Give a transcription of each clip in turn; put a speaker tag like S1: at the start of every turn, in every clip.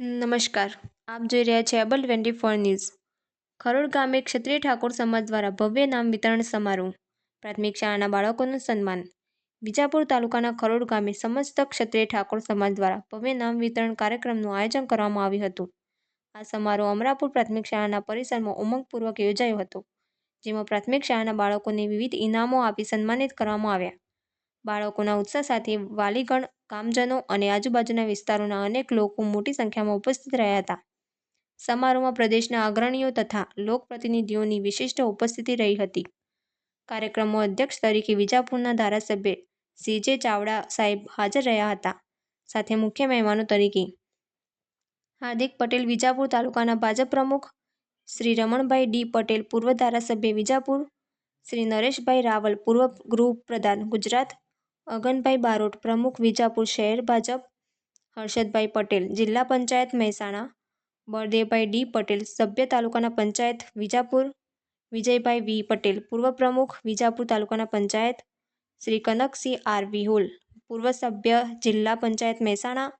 S1: નમસ્કાર. આપ જોઈ રહ્યા છે Able twenty four news. Kharod ગામે ક્ષત્રિય ઠાકોર સમાજ દ્વારા ભવ્ય નામ વિતરણ સમારોહ, પ્રાથમિક શાળાના બાળકોનું સન્માન. વિજાપુર તાલુકાના ખરોડ ગામે સમસ્ત ક્ષત્રિય ઠાકોર સમાજ દ્વારા ભવ્ય નામ વિતરણ કાર્યક્રમનું આયોજન કરવામાં આવ્યું હતું. આ સમારોહ અમરાપુર પ્રાથમિક શાળાના પરિસરમાં ઉમંગપૂર્વક યોજાયો હતો, જેમાં પ્રાથમિક શાળાના બાળકોને વિવિધ ઇનામો આપી સન્માનિત કરવામાં આવ્યા. બાળકોના ઉત્સાહ સાથે વાલીગણ, ગામજનો અને આજુબાજુના વિસ્તારોના અનેક લોકો મોટી સંખ્યામાં ઉપસ્થિત રહ્યા હતા. સમારોહમાં પ્રદેશના અગ્રણીઓ તથા લોકપ્રતિનિધિઓની વિશિષ્ટ ઉપસ્થિતિ રહી હતી. કાર્યક્રમમાં અધ્યક્ષ તરીકે વિજાપુરના ધારાસભ્ય સીજે ચાવડા સાહેબ હાજર રહ્યા હતા. સાથે મુખ્ય મહેમાનો તરીકે હાર્દિક પટેલ વિજાપુર તાલુકાના ભાજપ પ્રમુખ, શ્રી રમણભાઈ ડી પટેલ પૂર્વ ધારાસભ્ય વિજાપુર, શ્રી નરેશભાઈ રાવલ પૂર્વ ગૃહ પ્રધાન ગુજરાત અગનભાઈ બારોટ, પ્રમુખ વિજાપુર શહેર ભાજપ, હર્ષદભાઈ પટેલ, જિલ્લા પંચાયત મહેસાણા, બળદેવભાઈ ડી પટેલ, સભ્ય તાલુકાના પંચાયત વિજાપુર, વિજયભાઈ વી પટેલ, પૂર્વ પ્રમુખ વિજાપુર તાલુકાના પંચાયત, શ્રી કનકસિંહ આર વિહુલ, પૂર્વ સભ્ય જિલ્લા પંચાયત મહેસાણા,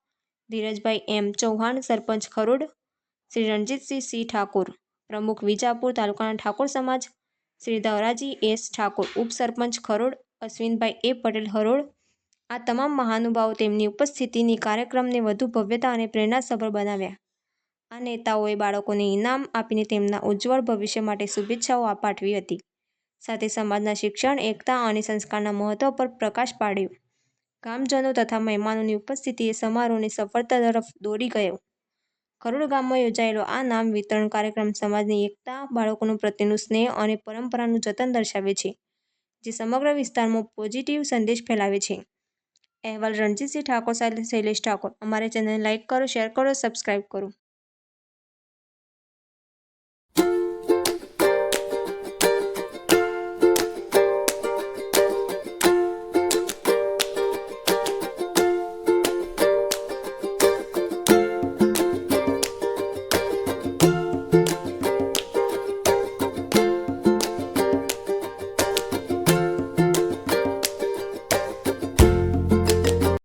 S1: ધીરજભાઈ એમ ચૌહાણ, સરપંચ ખરોડ, શ્રી રણજીતસિંહ સી ઠાકોર, પ્રમુખ વિજાપુર તાલુકાના ઠાકોર સમાજ, શ્રી ધવરાજી એસ ઠાકોર, ઉપસરપંચ ખરોડ અશ્વિનભાઈ એ પટેલ હરોળ, આ તમામ મહાનુભાવો તેમની ઉપસ્થિતિની કાર્યક્રમને વધુ ભવ્યતા અને પ્રેરણાસભર બનાવ્યા. આ નેતાઓએ બાળકોને ઇનામ આપીને તેમના ઉજ્જવળ ભવિષ્ય માટે શુભેચ્છાઓ પાઠવી હતી. સાથે સમાજના શિક્ષણ, એકતા અને સંસ્કારના મહત્વ પર પ્રકાશ પાડ્યો. ગામજનો તથા મહેમાનોની ઉપસ્થિતિએ સમારોહને સફળતા તરફ દોરી ગયો. ખરોડ ગામમાં યોજાયેલો આ નામ વિતરણ કાર્યક્રમ સમાજની એકતા, બાળકોનું પ્રત્યેનું સ્નેહ અને પરંપરાનું જતન દર્શાવે છે. જે સમગ્ર વિસ્તારમાં પોઝિટિવ સંદેશ ફેલાવે છે. અહેવાલ રણજીતસિંહ ઠાકોર શૈલેષ ઠાકોર. અમારી ચેનલ લાઇક કરો શેર કરો સબસ્ક્રાઇબ કરો.